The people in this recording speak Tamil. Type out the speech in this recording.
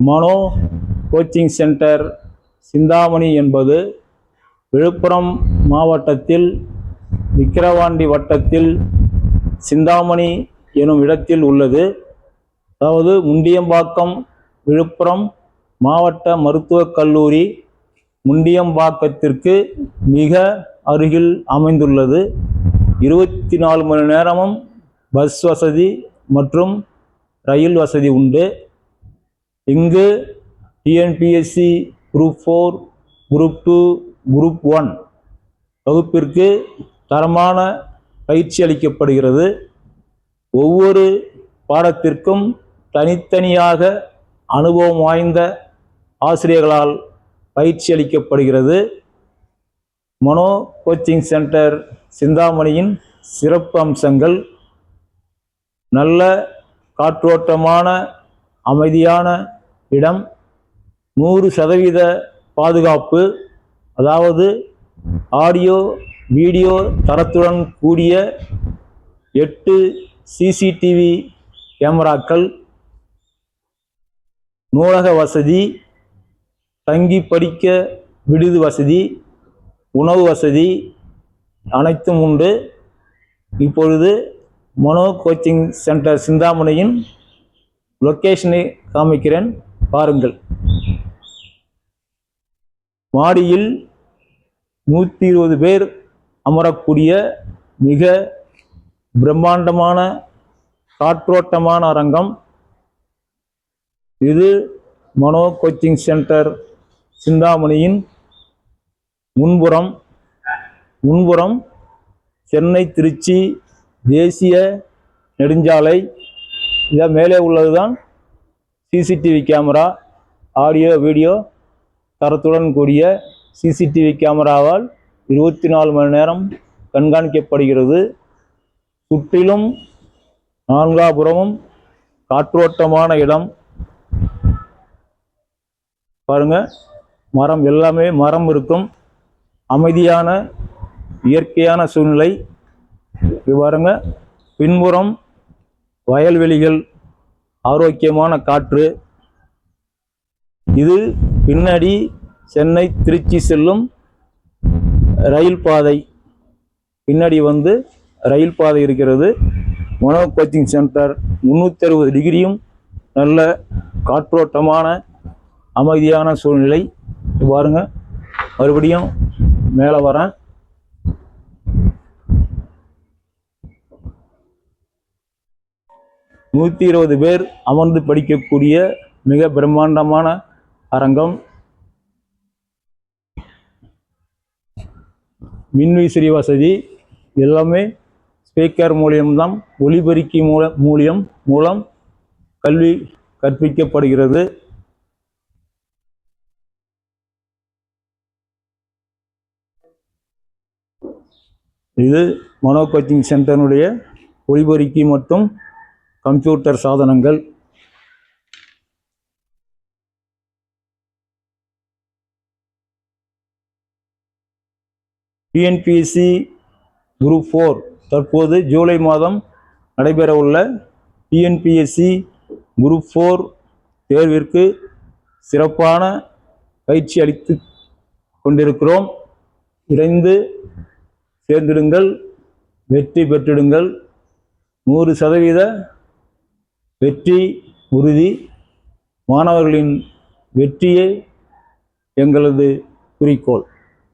மனோ கோச்சிங் சென்டர் சிந்தாமணி என்பது விழுப்புரம் மாவட்டத்தில் விக்கிரவாண்டி வட்டத்தில் சிந்தாமணி எனும் இடத்தில் உள்ளது. அதாவது முண்டியம்பாக்கம் விழுப்புரம் மாவட்ட மருத்துவக் கல்லூரி முண்டியம்பாக்கத்திற்கு மிக அருகில் அமைந்துள்ளது. இருபத்தி நாலு மணி நேரமும் பஸ் வசதி மற்றும் ரயில் வசதி உண்டு. இங்கு TNPSC group four group two group one வகுப்பிற்கு தரமான பயிற்சி அளிக்கப்படுகிறது. ஒவ்வொரு பாடத்திற்கும் தனித்தனியாக அனுபவம் வாய்ந்த ஆசிரியர்களால் பயிற்சி அளிக்கப்படுகிறது. மனோ கோச்சிங் சென்டர் சிந்தாமணியின் சிறப்பு அம்சங்கள் நல்ல காற்றோட்டமான அமைதியான இடம் நூறு சதவீத பாதுகாப்பு அதாவது ஆடியோ வீடியோ தரத்துடன் கூடிய எட்டு சிசிடிவி கேமராக்கள் நூலக வசதி தங்கி படிக்க விடுதி வசதி உணவு வசதி அனைத்தும் உண்டு. இப்பொழுது மனோ கோச்சிங் சென்டர் சிந்தாமணியின் லொக்கேஷனை காமிக்கிறேன். பாருங்கள். மாடியில் நூற்றி இருபது பேர் அமரக்கூடிய மிக பிரம்மாண்டமான காற்றோட்டமான அரங்கம். இது மனோ கோச்சிங் சென்டர் சிந்தாமணியின் முன்புறம். முன்புறம் சென்னை திருச்சி தேசிய நெடுஞ்சாலை. இதை மேலே உள்ளதுதான் சிசிடிவி கேமரா ஆடியோ வீடியோ தரத்துடன் கூடிய சிசிடிவி கேமராவால் இருபத்தி நாலு மணி நேரம் கண்காணிக்கப்படுகிறது. சுற்றிலும் நான்காபுறமும் காற்றோட்டமான இடம். பாருங்க மரம் எல்லாமே மரம் இருக்கும். அமைதியான இயற்கையான சூழ்நிலை. பாருங்க பின்புறம் வயல்வெளிகள் ஆரோக்கியமான காற்று. இது பின்னாடி சென்னை திருச்சி செல்லும் ரயில் பாதை. பின்னாடி வந்து ரயில் பாதை இருக்கிறது. மனோ கோச்சிங் சென்டர் முந்நூற்றி அறுபது டிகிரியும் நல்ல காற்றோட்டமான அமைதியான சூழ்நிலை. பாருங்கள் மறுபடியும் மேலே வரேன். நூற்றி இருபது பேர் அமர்ந்து படிக்கக்கூடிய மிக பிரம்மாண்டமான அரங்கம். மின்விசிறி வசதி எல்லாமே ஸ்பீக்கர் மூலியம்தான் ஒலிபெருக்கி மூல மூலியம் மூலம் கல்வி கற்பிக்கப்படுகிறது. இது மனோ கோச்சிங் சென்டருடைய ஒலிபெருக்கி மற்றும் கம்ப்யூட்டர் சாதனங்கள். டிஎன்பிஎஸ்சி குரூப் ஃபோர் தற்போது ஜூலை மாதம் நடைபெறவுள்ள டிஎன்பிஎஸ்சி குரூப் ஃபோர் தேர்விற்கு சிறப்பான பயிற்சி அளித்து கொண்டிருக்கிறோம். விரைந்து சேர்ந்திடுங்கள் வெற்றி பெற்றிடுங்கள். நூறு சதவீத வெற்றி உறுதி. மாணவர்களின் வெற்றியே எங்களது குறிக்கோள்.